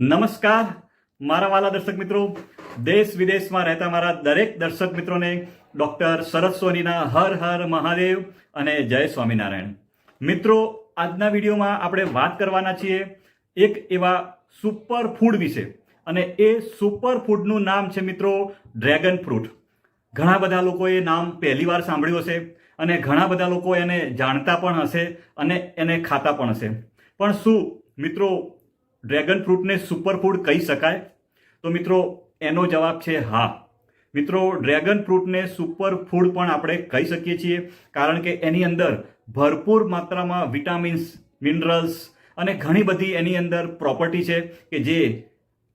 નમસ્કાર, મારા વાલા દર્શક મિત્રો. દેશ વિદેશમાં રહેતા મારા દરેક દર્શક મિત્રોને ડૉક્ટર શરદ સોનીના હર હર મહાદેવ અને જય સ્વામિનારાયણ. મિત્રો, આજના વિડીયોમાં આપણે વાત કરવાના છીએ એક એવા સુપર ફૂડ વિશે. અને એ સુપર ફૂડનું નામ છે મિત્રો ડ્રેગન ફ્રૂટ. ઘણા બધા લોકોએ નામ પહેલી વાર સાંભળ્યું હશે અને ઘણા બધા લોકો એને જાણતા પણ હશે અને એને ખાતા પણ હશે. પણ શું, મિત્રો ડ્રેગન ફ્રૂટને સુપરફૂડ કહી શકાય? તો મિત્રો, એનો જવાબ છે હા. મિત્રો, ડ્રેગન ફ્રૂટને સુપરફૂડ પણ આપણે કહી શકીએ છીએ, કારણ કે એની અંદર ભરપૂર માત્રામાં વિટામિન્સ, મિનરલ્સ અને ઘણી બધી એની અંદર પ્રોપર્ટી છે કે જે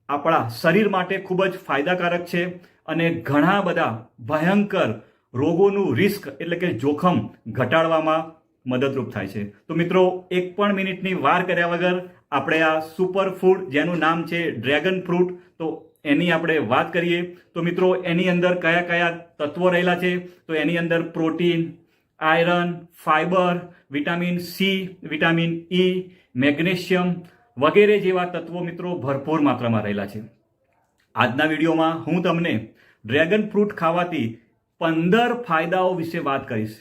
આપણા શરીર માટે ખૂબ જ ફાયદાકારક છે અને ઘણા બધા ભયંકર રોગોનું રિસ્ક એટલે કે જોખમ ઘટાડવામાં મદદરૂપ થાય છે. તો મિત્રો, એક પણ મિનિટની વાર કર્યા વગર આપણે આ સુપર ફૂડ જેનું નામ છે ડ્રેગન ફ્રૂટ તો એની આપણે વાત કરીએ. તો મિત્રો, એની અંદર કયા કયા તત્વો રહેલા છે? તો એની અંદર protein iron fibre vitamin C vitamin E magnesium વગેરે જેવા તત્વો મિત્રો ભરપૂર માત્રામાં રહેલા છે. આજના વિડીયોમાં હું તમને ડ્રેગન ફ્રૂટ ખાવાથી પંદર ફાયદાઓ વિશે વાત કરીશ.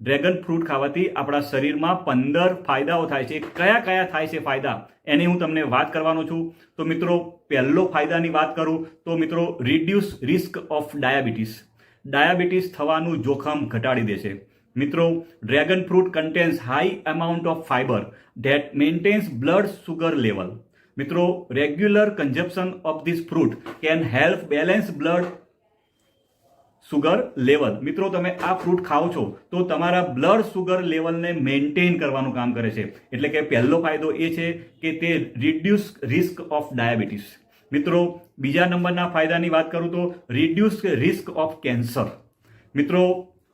ડ્રેગન ફ્રૂટ ખાવાથી આપણા શરીરમાં પંદર ફાયદાઓ થાય છે. કયા કયા થાય છે ફાયદા? એની હું તમને વાત કરવાનો છું. તો મિત્રો, પહેલો ફાયદાની વાત કરું, તો મિત્રો reduce risk of diabetes diabetes થવાનું જોખમ ઘટાડી દેશે મિત્રો, dragon fruit contains high amount of fibre that maintains blood sugar level મિત્રો regular consumption of this fruit can help balance blood sugar level મિત્રો, તમે આ ફ્રૂટ ખાઓ છો, તો તમારા બ્લડ સુગર લેવલને મેન્ટેન કરવાનું કામ કરે છે. એટલે કે પહેલો ફાયદો એ છે કે તે રિડ્યુસ રિસ્ક ઓફ ડાયાબિટીસ મિત્રો, બીજા નંબરના ફાયદાની વાત કરું તો રિડ્યુસ રિસ્ક ઓફ કેન્સર મિત્રો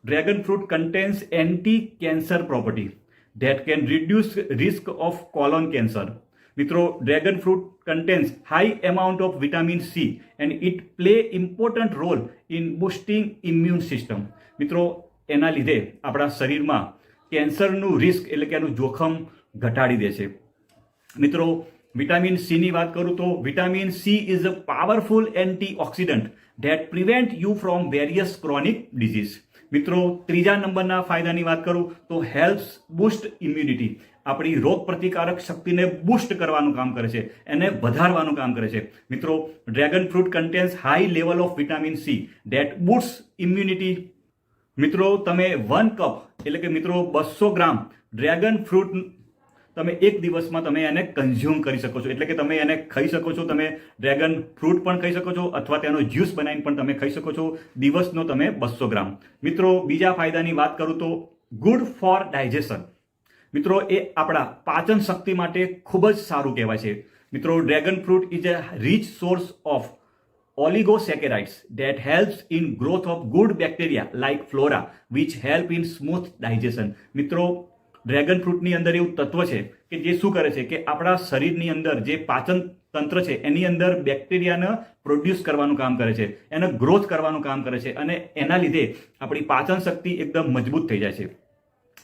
dragon fruit contains anti cancer property that can reduce risk of colon cancer મિત્રો dragon fruit contains high amount of vitamin C and it play important role in boosting immune system. મિત્રો, એના લીધે આપણા શરીરમાં કેન્સરનું risk એટલે કે એનું જોખમ ઘટાડી દે છે. મિત્રો વિટામિન સીની વાત કરું તો vitamin C is a powerful antioxidant that prevent you from various chronic disease મિત્રો, ત્રીજા નંબરના ફાયદાની વાત કરું તો હેલ્પ્સ બુસ્ટ ઇમ્યુનિટી આપણી રોગ પ્રતિકારક શક્તિને બુસ્ટ કરવાનું કામ કરે છે, એને વધારવાનું કામ કરે છે. મિત્રો dragon fruit contains high level of vitamin C that boost immunity મિત્રો, તમે વન કપ એટલે કે મિત્રો બસો ગ્રામ ડ્રેગન ફ્રૂટ તમે એક દિવસમાં તમે એને કન્ઝ્યુમ કરી શકો છો. એટલે કે તમે એને ખાઈ શકો છો, તમે ડ્રેગન ફ્રૂટ પણ ખાઈ શકો છો, અથવા તેનો જ્યુસ બનાવીને પણ તમે ખાઈ શકો છો. દિવસનો તમે બસો ગ્રામ. મિત્રો, બીજા ફાયદાની વાત કરું તો ગુડ ફોર ડાયજેશન મિત્રો, એ આપણા પાચન શક્તિ માટે ખૂબ જ સારું કહેવાય છે. મિત્રો, dragon fruit is a rich source of oligosaccharides that helps in growth of good bacteria like flora which help in smooth digestion મિત્રો, ડ્રેગન ફ્રૂટની અંદર એવું તત્વ છે કે જે શું કરે છે કે આપણા શરીરની અંદર જે પાચન તંત્ર છે, એની અંદર બેક્ટેરિયાને પ્રોડ્યુસ કરવાનું કામ કરે છે, એને ગ્રોથ કરવાનું કામ કરે છે અને એના લીધે આપણી પાચન શક્તિ એકદમ મજબૂત થઈ જાય છે.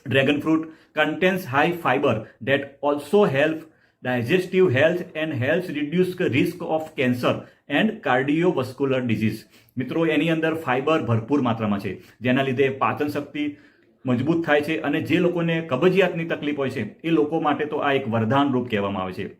Dragon fruit contains high fibre that also help digestive health and helps reduce risk of cancer and cardiovascular disease. મિત્રો, એની અંદર ફાઇબર ભરપૂર માત્રામાં છે. જેના લીધે પાચન શક્તિ મજબૂત થાય છે અને જે લોકોને કબજિયાતની તકલીફ હોય છે, એ લોકો માટે તો આ એક વરદાન રૂપ કહેવામાં આવે છે.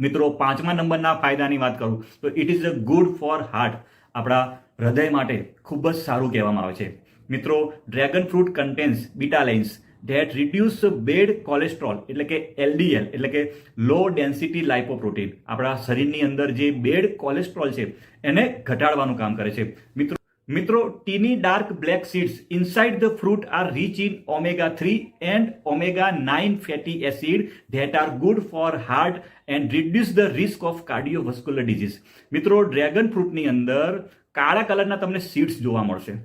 મિત્રો, પાંચમા નંબરના ફાયદાની વાત કરું તો it is a good for heart આપણા હૃદય માટે ખૂબ જ સારું કહેવામાં આવે છે. મિત્રો dragon fruit contains betalains that reduce bad cholesterol એટલે કે એલડીએલ એટલે કે લો ડેન્સિટી લાઇપોપ્રોટીન આપણા શરીરની અંદર જે બેડ કોલેસ્ટ્રોલ છે, એને ઘટાડવાનું કામ કરે છે. મિત્રો મિત્રો tiny dark black seeds inside the fruit are rich in omega three and omega nine fatty acid that are good for heart and reduce the risk of cardiovascular disease મિત્રો dragon ફ્રૂટની અંદર કાળા કલરના તમને સીડ્સ જોવા મળશે.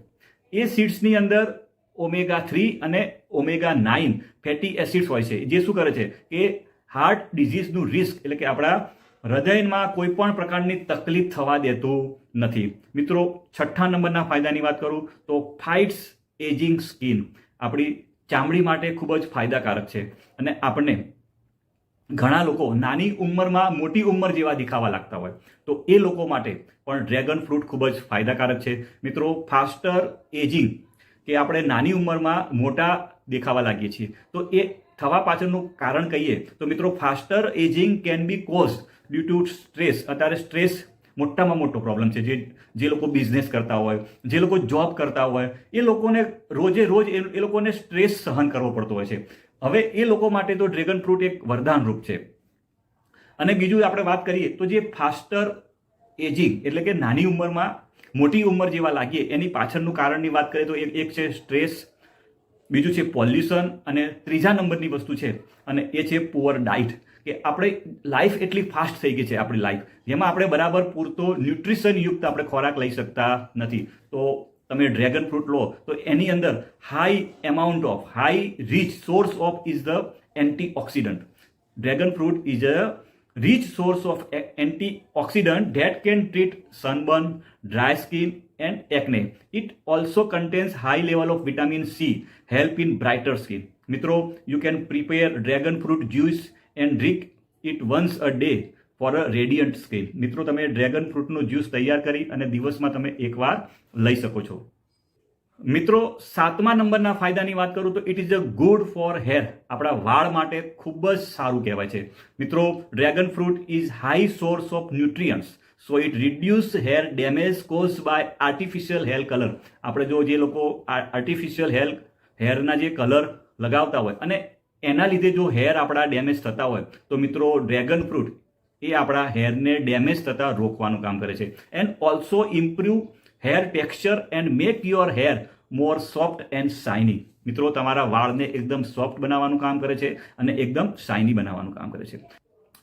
એ સીડ્સની અંદર ઓમેગા થ્રી અને ઓમેગા નાઇન ફેટી એસિડ્સ હોય છે. જે શું કરે છે? કે હાર્ટ ડિઝીઝનું રિસ્ક એટલે કે આપણા હૃદયમાં કોઈ પણ પ્રકારની તકલીફ થવા દેતું નથી. મિત્રો, છઠ્ઠા નંબરના ફાયદાની વાત કરું તો ફાઇટ્સ એજિંગ સ્કિન આપણી ચામડી માટે ખૂબ જ ફાયદાકારક છે. અને આપણને ઘણા લોકો નાની ઉંમરમાં મોટી ઉંમર જેવા દેખાવા લાગતા હોય. તો એ લોકો માટે પણ ડ્રેગન ફ્રૂટ ખૂબ જ ફાયદાકારક છે. મિત્રો, ફાસ્ટર એજિંગ કે આપણે નાની ઉંમરમાં મોટા દેખાવા લાગીએ છીએ. તો એ થવા પાછળનું કારણ કહીએ તો મિત્રો, faster ageing can be cause due to stress. અત્યારે સ્ટ્રેસ મોટામાં મોટો પ્રોબ્લેમ છે. જે જે લોકો બિઝનેસ કરતા હોય, જે લોકો જોબ કરતા હોય, એ લોકોને રોજે રોજ એ લોકોને સ્ટ્રેસ સહન કરવો પડતો હોય છે. હવે એ લોકો માટે તો ડ્રેગન ફ્રૂટ એક વરદાન રૂપ છે. અને બીજું આપણે વાત કરીએ, તો જે ફાસ્ટર એજિંગ એટલે કે નાની ઉંમરમાં મોટી ઉંમર જેવા લાગીએ, એની પાછળનું કારણની વાત કરીએ તો એક છે સ્ટ્રેસ બીજું છે પોલ્યુશન અને ત્રીજા નંબરની વસ્તુ છે, અને એ છે પુઅર ડાઇટ કે આપણે લાઈફ એટલી ફાસ્ટ થઈ ગઈ છે આપણી લાઈફ જેમાં આપણે બરાબર પૂરતો ન્યુટ્રિશન યુક્ત આપણે ખોરાક લઈ શકતા નથી. તો તમે ડ્રેગન ફ્રૂટ લો તો એની અંદર high amount of high rich source of is the antioxidant dragon fruit is a rich source of a- antioxidant that can treat sunburn, dry skin, and acne. It also contains high level of vitamin C, help in brighter skin. મિત્રો you can prepare dragon fruit juice and drink it once a day for a radiant skin મિત્રો, તમે dragon ફ્રૂટનું juice તૈયાર કરી અને દિવસમાં તમે એકવાર લઈ શકો છો. મિત્રો, સાતમા નંબરના ફાયદાની વાત કરું તો it is a good for hair આપણા વાળ માટે ખૂબ જ સારું કહેવાય છે. મિત્રો, dragon fruit is high source of nutrients so it reduce hair damage cause by artificial hair colour આપણે જો જે લોકો આર્ટિફિશિયલ હેર હેરના જે કલર લગાવતા હોય અને એના લીધે જો હેર આપણા ડેમેજ થતા હોય, તો મિત્રો, ડ્રેગન ફ્રૂટ એ આપણા હેરને ડેમેજ થતા રોકવાનું કામ કરે છે. And also improve hair texture and make your hair more soft and shiny મિત્રો, તમારા વાળને એકદમ સોફ્ટ બનાવવાનું કામ કરે છે અને એકદમ શાઇની બનાવવાનું કામ કરે છે.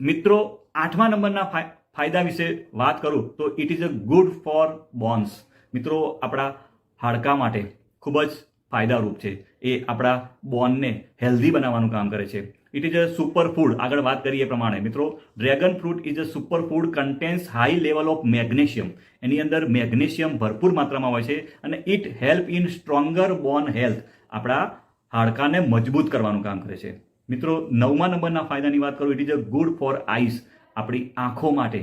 મિત્રો, આઠમા નંબરના ફાય- ફાયદા વિશે વાત કરું તો it is a good for bones મિત્રો, આપણા હાડકા માટે ખૂબ જ ફાયદારૂપ છે. એ આપણા બોનને હેલ્ધી બનાવવાનું કામ કરે છે. It is a super food આગળ વાત કરીએ એ પ્રમાણે. મિત્રો dragon fruit is a super food contains high level of magnesium એની અંદર મેગ્નેશિયમ ભરપૂર માત્રામાં હોય છે અને it help in stronger bone health આપણા હાડકાને મજબૂત કરવાનું કામ કરે છે. મિત્રો, નવમા નંબરના ફાયદાની વાત કરું it is a good for eyes આપણી આંખો માટે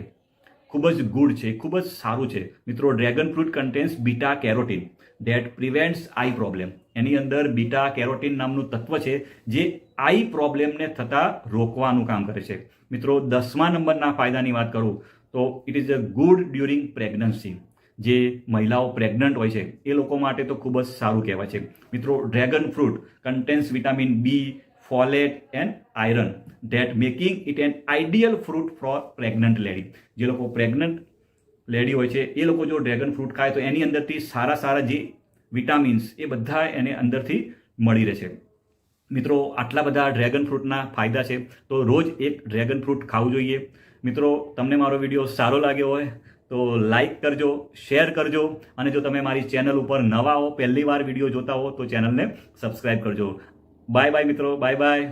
ખૂબ જ ગુડ છે, ખૂબ જ સારું છે. મિત્રો dragon fruit contains beta carotene that prevents eye problem એની અંદર બીટા કેરોટીન નામનું તત્વ છે, જે આઈ પ્રોબ્લેમને થતા રોકવાનું કામ કરે છે. મિત્રો, દસમા નંબરના ફાયદાની વાત કરું, તો it is a good during pregnancy જે મહિલાઓ પ્રેગ્નન્ટ હોય છે, એ લોકો માટે તો ખૂબ જ સારું કહેવાય છે. મિત્રો dragon fruit contains vitamin B folate and iron that making it an ideal fruit for pregnant lady જે લોકો પ્રેગ્નન્ટ લેડી હોય છે, એ લોકો જો ડ્રેગન ફ્રૂટ ખાય, તો એની અંદરથી સારા સારા જે વિટામિન્સ એ બધા એને અંદરથી મળી રહે છે. મિત્રો, આટલા બધા ડ્રેગન ફ્રૂટના ફાયદા છે. તો રોજ એક ડ્રેગન ફ્રૂટ ખાવું જોઈએ. મિત્રો, તમને મારો વીડિયો સારો લાગ્યો હોય તો લાઈક કરજો, શેર કરજો, અને જો તમે મારી ચેનલ ઉપર નવા હો, પહેલી વાર વીડિયો જોતા હો, તો ચેનલને સબસ્ક્રાઈબ કરજો. બાય બાય મિત્રો, બાય બાય.